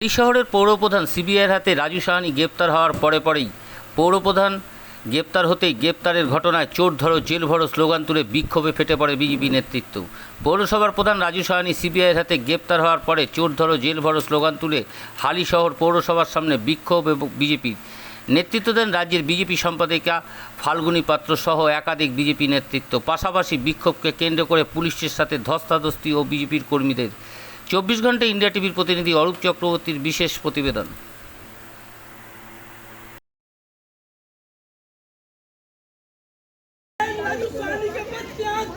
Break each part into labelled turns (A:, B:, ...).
A: এই শহরের পৌরপ্রধান সিবিআইয়ের হাতে রাজু সাহানি গ্রেপ্তার হওয়ার পরে পরেই পৌরপ্রধান গ্রেপ্তার হতেই গ্রেপ্তারের ঘটনায় চোর ধরো, জেল ভরো স্লোগান তুলে বিক্ষোভে ফেটে পড়ে বিজেপি নেতৃত্ব। পৌরসভার প্রধান রাজু সাহানি সিবিআইয়ের হাতে গ্রেপ্তার হওয়ার পরে চোর ধরো, জেল ভরো স্লোগান তুলে হালি শহর পৌরসভার সামনে বিক্ষোভ এবং বিজেপির নেতৃত্ব দেন রাজ্যের বিজেপি সম্পাদিকা ফাল্গুনী পাত্র সহ একাধিক বিজেপি নেতৃত্ব। পাশাপাশি বিক্ষোভকে কেন্দ্র করে পুলিশের সাথে ধস্তাধস্তি ও বিজেপির কর্মীদের চব্বিশ ঘণ্টা ইন্ডিয়া টিভির প্রতিনিধি অরূপ চক্রবর্তীর বিশেষ প্রতিবেদন।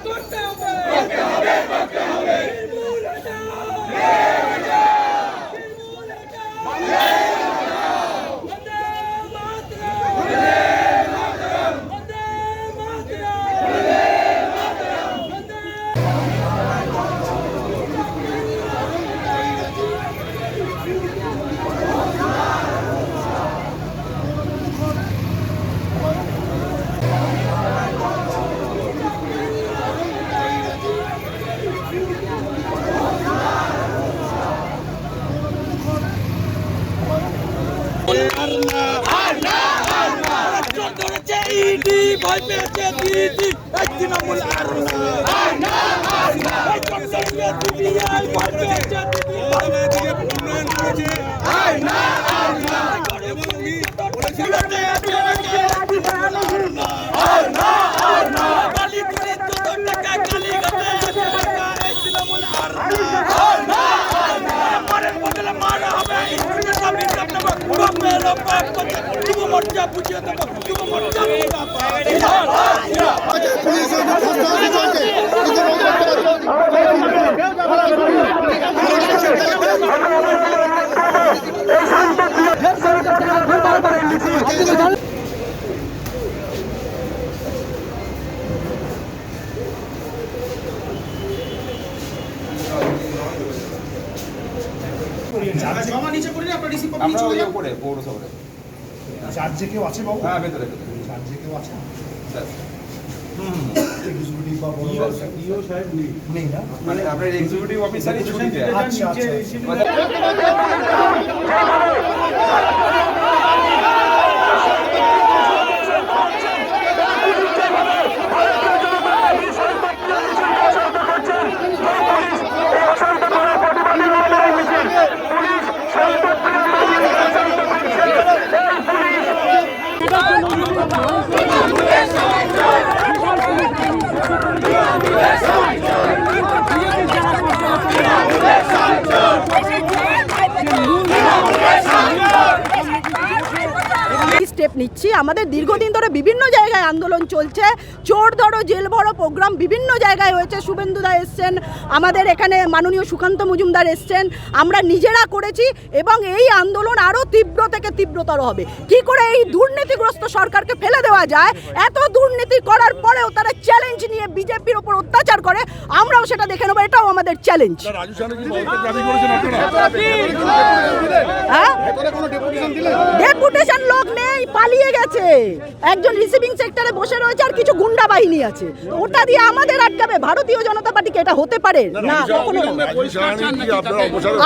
B: করতে ইডি ভয় পেয়েছে দিদি এক তৃণমূল আর বাপে
C: জমা নিচে করে আপনার রিসিভ কপি
D: আমরা উপরে পৌরসভারে
E: রাজ্যে কেউ আছে বাবু?
D: হ্যাঁ ভেতরে ভেতরে।
E: রাজ্যে কেউ আছে?
D: হুম
E: এক্সিকিউটিভ বা বড় নেই। না?
D: মানে আপনার এক্সিকিউটিভ অফিসারই ছুটিতে
E: আচ্ছা। আচ্ছা।
F: নিচ্ছি। আমাদের দীর্ঘদিন ধরে বিভিন্ন জায়গায় আন্দোলন চলছে। চোর ধরো জেল ভরো প্রোগ্রাম বিভিন্ন জায়গায় হয়েছে। শুভেন্দুদা এসছেন আমাদের এখানে মাননীয় সুকান্ত মজুমদার এসছেন। আমরা নিজেরা করেছি এবং এই আন্দোলন আরও তীব্র থেকে তীব্রতর হবে। কি করে এই দুর্নীতিগ্রস্ত সরকারকে ফেলে দেওয়া যায়? এত দুর্নীতি করার পরেও তারা চ্যালেঞ্জ নিয়ে বিজেপির ওপর অত্যাচার করে। আমরাও সেটা দেখে নেব এটাও আমাদের চ্যালেঞ্জ হ্যাঁ? ডেপুটেশন লোক নেই পালিয়ে গেছে। একজন রিসিভিং সেক্টরে বসে রয়েছে আর কিছু গুন্ডা বাহিনী আছে। ওটা দিয়ে আমাদের আটকাবে ভারতীয় জনতা পার্টিকে এটা হতে পারে? না কখনো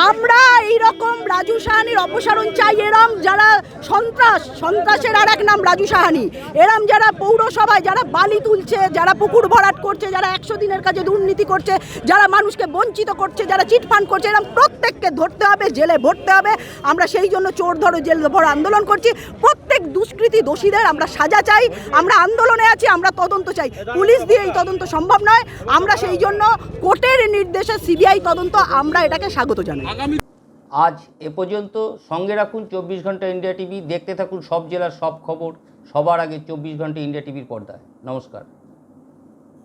F: আমরা এই রকম রাজু সাহানির অপসারণ চাই এরম যারা সন্ত্রাস সন্ত্রাসের আর এক নাম রাজু সাহানি। এরম যারা পৌরসভায় যারা বালি তুলছে যারা পুকুর ভরাট করছে যারা একশো দিনের কাজে দুর্নীতি করছে যারা মানুষকে বঞ্চিত করছে যারা চিটফান্ড করছে এরম প্রত্যেককে ধরতে হবে জেলে ভরতে হবে। আমরা সেই জন্য চোর ধরো জেল ভর আন্দোলন করছি প্রত্যেক দুষ্কৃতী দোষীদের আমরা সাজা চাই আমরা আন্দোলনে আছি আমরা তদন্ত চাই। পুলিশ দিয়ে এই তদন্ত সম্ভব নয় আমরা সেই জন্য কোর্টের নির্দেশে সিবিআই তদন্ত আমরা এটাকে স্বাগত জানাই।
A: আজ এ পর্যন্ত সঙ্গে রাখুন চব্বিশ ঘণ্টা ইন্ডিয়া টিভি দেখতে থাকুন সব জেলার সব খবর সবার আগে চব্বিশ ঘণ্টা ইন্ডিয়া টিভির পর্দায়। নমস্কার।